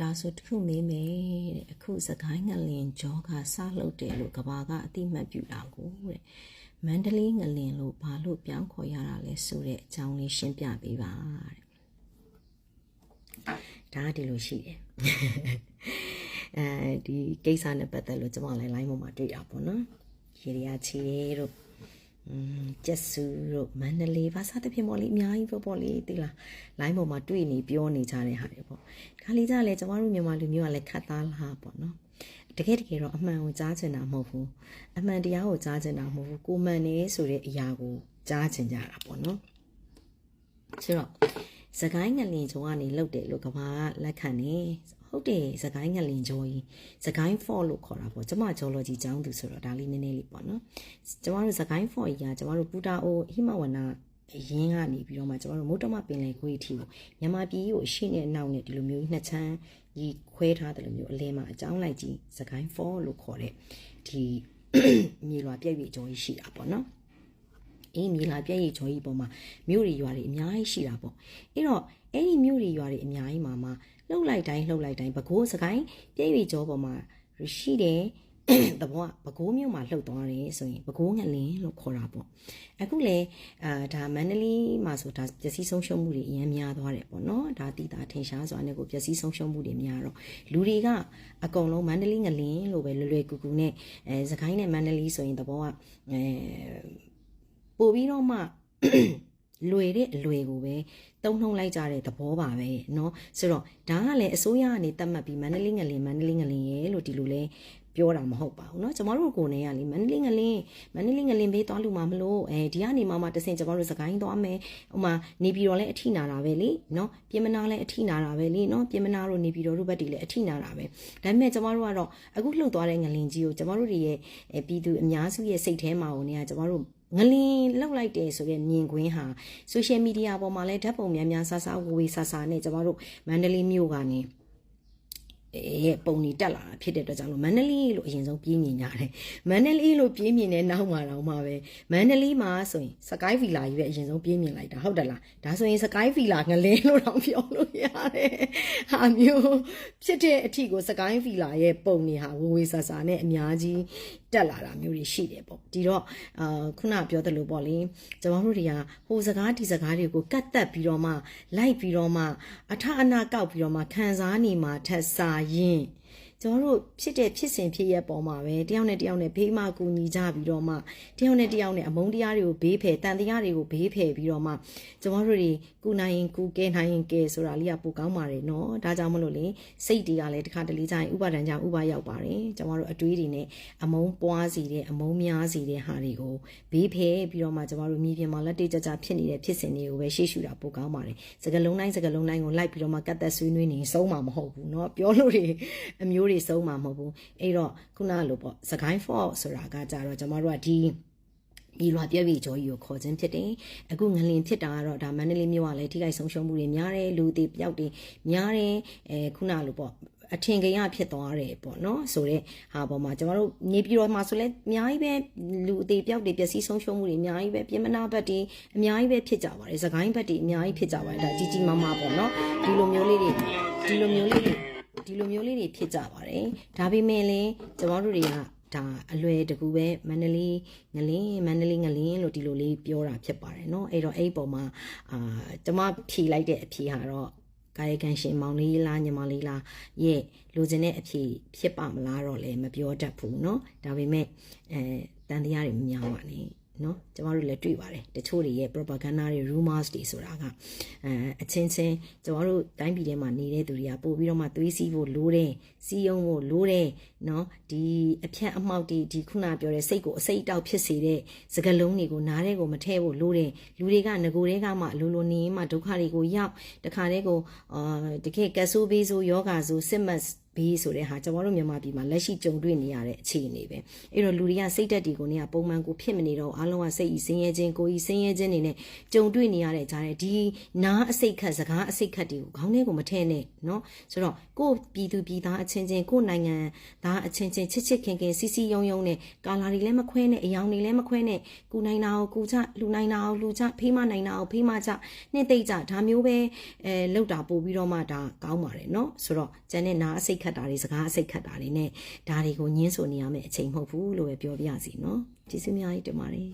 ဒါဆိုတခုမေးမယ်တဲ့အခုစကိုင်းငလင်ကြောကစလုပ်တယ်လို့ကဘာကအတိမတ်ပြတာကိုတဲ့မန္တလေးငလင်လို့ဘာလို့ပြောင်းခေါ်ရတာလဲဆိုတဲ့အကြောင်းလေးရှင်းပြပေးပါတဲ့ဒါကဒီလိုရှိတယ်အဲဒီကိစ္စနဲ့ပတ်သက်လို့ကျွန်မလည်း line ပေါ်မှာတွေ့တာပေါ့နော်ရေရီယာချီတို့อืม ကျက်စုတို့မန္တလေးဘာသာတဖြစ်ပေါ့လေအများကြီးပေါ့ပေါ့လေသိလားလိုင်းပေါ်မှာတွေ့နေပြောနေကြတဲ့ဟာတွေပေါ့ခါလေးကြလဲကျမတို့မြန်မာလူမျိုးကလည်းခတ်သားလားပေါ့နော်တကယ်တကယ်တော့အမှန်ကိုကြားချင်တာမဟုတ်ဘူးအမှန်တရားကိုကြားချင်တာမဟုတ်ဘူးကိုမှန်နေဆိုတဲ့အရာကိုကြားချင်ကြတာပေါ့နော်ဆိုတော့စကိုင်းငလင်ကျော်ကနေလှုပ်တယ်လို့ကဘာကလက်ခံနေ ဟုတ်တယ်စကိုင်းငလင်ကျော်ကြီးစကိုင်း for လို့ခေါ်တာပေါ့ကျမ geology ကျောင်းသူဆိုတော့ဒါလေးနည်းနည်းလေးပေါ့နော်ကျမတို့စကိုင်း for ကြီးကကျမတို့ပူတာအိုဟိမဝနာအရင်ကနေပြီးတော့မှကျမတို့မုတ်တမပင်လယ်ခွေးအထိကိုမြန်မာပြည်ကိုအရှိနဲ့နောက်နဲ့ဒီလိုမျိုးနှစ်ချမ်းကြီးခွဲထားတယ်လို့မျိုးအလင်းမှာအကြောင်းလိုက်ကြီးစကိုင်း for လို့ခေါ်တဲ့ဒီမြေလွာပြည့်ပြည့်ကျော်ကြီးရှိတာပေါ့နော် အေးမြေလာပြည့်ရည်ကျော်ကြီးပေါ်မှာမြို့တွေရွာတွေအများကြီးရှိတာပေါ့အဲ့တော့အဲ့ဒီမြို့တွေရွာတွေအများကြီးမှာမှလှုပ်လိုက်တိုင်းလှုပ်လိုက်တိုင်းဘကိုးစကိုင်းပြည့်ရည်ကျော်ပေါ်မှာရှိတယ်တဘောကဘကိုးမြို့မှာလှုပ်သွားတယ်ဆိုရင်ဘကိုးငလင်းလို့ခေါ်တာပေါ့အခုလေအာဒါမန္တလေးမှာဆိုဒါပျက်စီးဆုံးရှုံးမှုတွေအများများသွားတယ်ပေါ့နော်ဒါတည်တာထင်ရှားစွာနဲ့ကိုပျက်စီးဆုံးရှုံးမှုတွေများတော့လူတွေကအကုန်လုံးမန္တလေးငလင်းလို့ပဲလွယ်လွယ်ကူကူနဲ့အဲစကိုင်းနဲ့မန္တလေးဆိုရင်တဘောကအဲ ပို့ပြီးတော့မှ လွယ်တဲ့အလွယ်ကိုပဲတုံ့နှုံလိုက်ကြတဲ့သဘောပါပဲเนาะဆိုတော့ဒါကလည်းအစိုးရကနေတတ်မှတ်ပြီးမန္တလေးငလင်မန္တလေးငလင်ရဲ့လို့ဒီလိုလဲပြောတာမဟုတ်ပါဘူးเนาะကျမတို့ကိုယ်နဲ့ကလေမန္တလေးငလင်မန္တလေးငလင်ဘေးသွားလို့မှမလို့အဲဒီကနေမှမှတဆင်ကျမတို့စကိုင်းသွားမယ်ဟိုမှာနေပြည်တော်လဲအထိနာတာပဲလေเนาะပြင်မနာလဲအထိနာတာပဲလေเนาะပြင်မနာတို့နေပြည်တော်တို့ဘက်တွေလဲအထိနာတာပဲဒါပေမဲ့ကျမတို့ကတော့အခုလှုပ်သွားတဲ့ငလင်ကြီးကိုကျမတို့တွေရဲ့ပြည်သူအများစုရဲ့စိတ်ထဲမှာဝင်နေကကျမတို့ ငလင်လောက်လိုက်တယ်ဆိုတဲ့မြင်ကွင်းဟာဆိုရှယ်မီဒီယာပေါ်မှာလည်းဓာတ်ပုံများများဆဆဝေဝေဆဆနဲ့ကျမတို့မန္တလေးမြို့ကနေ ရဲ့ပုံနေတက်လာတာဖြစ်တဲ့အတွက်ကြောင့်လို့မန္တလေးလို့အရင်ဆုံးပြေးမြင်ကြတယ်မန္တလေးလို့ပြေးမြင်တဲ့နောက်မှာတော့မှပဲမန္တလေးမှာဆိုရင်စကိုင်းဗီလာကြီးပဲအရင်ဆုံးပြေးမြင်လိုက်တာဟုတ်တယ်လားဒါဆိုရင်စကိုင်းဗီလာငလင်းလို့တော့ပြောလို့ရတယ်ဟာမျိုးဖြစ်တဲ့အထီကိုစကိုင်းဗီလာရဲ့ပုံနေဟာဝေဝေဆဆနဲ့အများကြီးတက်လာတာမျိုးတွေရှိတယ်ပေါ့ဒီတော့အာခုနပြောသလိုပေါ့လေကျွန်တော်တို့တွေကဟိုစကားဒီစကားတွေကိုကတ်တက်ပြီးတော့မှလိုက်ပြီးတော့မှအထအနာကောက်ပြီးတော့မှခံစားနေမှာထက်စာရင် ကျွန်တော်တို့ဖြစ်တဲ့ဖြစ်စဉ်ဖြစ်ရဲ့ပေါ်မှာပဲတယောက်နဲ့တယောက်နဲ့ဘေးမှကူညီကြပြီးတော့မှတယောက်နဲ့တယောက်နဲ့အမုန်းတရားတွေကိုဘေးဖယ်တန်တရားတွေကိုဘေးဖယ်ပြီးတော့မှကျွန်တော်တို့တွေကုနိုင်ရင်ကုကဲနိုင်ရင်ကဲဆိုတာလေးကပိုကောင်းပါတယ်နော်ဒါကြောင့်မလို့လေစိတ်တွေကလည်းတစ်ခါတလေကျရင်ဥပါဒဏ်ကြောင့်ဥပါရောက်ပါတယ်ကျွန်တော်တို့အတွေးတွေနဲ့အမုန်းပွားစီတဲ့အမုန်းများစီတဲ့ဟာတွေကိုဘေးဖယ်ပြီးတော့မှကျွန်တော်တို့မြေပြင်မှာလက်တေကြကြဖြစ်နေတဲ့ဖြစ်စဉ်တွေကိုပဲရှေ့ရှုတာပိုကောင်းပါတယ်စကလုံးတိုင်းစကလုံးတိုင်းကိုလိုက်ပြီးတော့မှကတ်သက်ဆွေးနွေးနေဆုံးမှာမဟုတ်ဘူးเนาะပြောလို့တွေအမျိုး တွေဆုံးမှာမဟုတ်ဘူးအဲ့တော့ခုနလိုပေါ့စကိုင်း for ဆိုတာကကြတော့ကျွန်တော်တို့ကဒီဒီလွာပြည့်ပြည့်ကြောကြီးကိုခေါ်ခြင်းဖြစ်တယ်။အခုငလင်ဖြစ်တာကတော့ဒါမန္တလေးမြို့ကလည်းထိခိုက်ဆုံးရှုံးမှုတွေများတယ်လူတွေပျောက်တွေများတယ်အဲခုနလိုပေါ့အထင်ကြီးရဖြစ်သွားတယ်ပေါ့နော်ဆိုတော့ဟာပေါ်မှာကျမတို့နေပြည်တော်မှာဆိုလဲအများကြီးပဲလူအသေးပြောက်တွေပျက်စီးဆုံးရှုံးမှုတွေအများကြီးပဲပြင်မနာဘက်တွေအများကြီးပဲဖြစ်ကြပါတယ်စကိုင်းဘက်တွေအများကြီးဖြစ်ကြပါတယ်ဒါကြီးကြီးမားမားပေါ့နော်ဒီလိုမျိုးလေးတွေဒီလိုမျိုးလေးတွေ ဒီလိုမျိုးလေးတွေဖြစ်ကြပါတယ်ဒါပေမဲ့လည်းကျမတို့တွေကဒါအလွယ်တကူပဲမန္တလေးငလင်းမန္တလေးငလင်းလို့ဒီလိုလေးပြောတာဖြစ်ပါတယ်เนาะအဲ့တော့အဲ့ပုံမှာအာကျမဖြေလိုက်တဲ့အဖြေဟာတော့ကာယကံရှင်မောင်လေးလားညီမလေးလားရဲ့လိုချင်တဲ့အဖြေဖြစ်ပါမလားတော့လည်းမပြောတတ်ဘူးเนาะဒါပေမဲ့အဲတန်တရားတွေမများပါနဲ့ နော်ကျမတို့လည်းတွေ့ပါတယ်တချို့တွေရဲ့ propaganda တွေ rumors တွေဆိုတာကအဲအချင်းချင်းကျမတို့တိုင်းပြည်ထဲမှာနေတဲ့သူတွေကပို့ပြီးတော့မှသွေးစည်းဖို့လိုတယ်စီးယုံဖို့လိုတယ်နော်ဒီအဖြတ်အမှောက်တွေဒီခုနပြောတဲ့စိတ်ကိုအစိတ်တောက်ဖြစ်စေတဲ့စကလုံးတွေကိုနားထဲကိုမထည့်ဖို့လိုတယ်လူတွေကငကိုတွေကမှလိုလိုနေမှဒုက္ခတွေကိုရောက်တခါတည်းကိုအာတကယ်ကဆူဘေးဆိုယောဂါဆိုစစ်မတ် ဘေးဆိုတဲ့ဟာကျွန်တော်တို့မြန်မာပြည်မှာလက်ရှိကြုံတွေ့နေရတဲ့အခြေအနေပဲအဲ့တော့လူတွေကစိတ်တက်တီကိုနေကပုံမှန်ကိုဖြစ်မနေတော့အားလုံးကစိတ်ဤဆင်းရဲခြင်းကိုယ်ဤဆင်းရဲခြင်းနေနဲ့ကြုံတွေ့နေရတဲ့ကြားတဲ့ဒီနားအစိတ်ခတ်စကားအစိတ်ခတ်တွေကိုခေါင်းထဲကိုမထည့်နဲ့เนาะဆိုတော့ကိုယ့်ပြည်သူပြည်သားအချင်းချင်းကိုယ့်နိုင်ငံသားအချင်းချင်းချစ်ချစ်ခင်ခင်စီစီယုံယုံနဲ့ကာလာတွေလည်းမခွဲနဲ့အယောင်တွေလည်းမခွဲနဲ့ကူနိုင်တာကိုကူချလူနိုင်တာကိုလူချဖေးမနိုင်တာကိုဖေးမချနှစ်သိမ့်ကြဒါမျိုးပဲအဲလောက်တာပို့ပြီးတော့မှဒါကောင်းပါတယ်เนาะဆိုတော့ကျန်တဲ့နားအစိတ် ခတ်တာတွေစကားအစိတ်ခတ်တာတွေနဲ့ဒါတွေကိုညှင်းဆိုနေရမယ့်အချိန်မဟုတ်ဘူးလို့ပဲပြောပြစီနော်ကျေးဇူးအများကြီးတင်ပါတယ်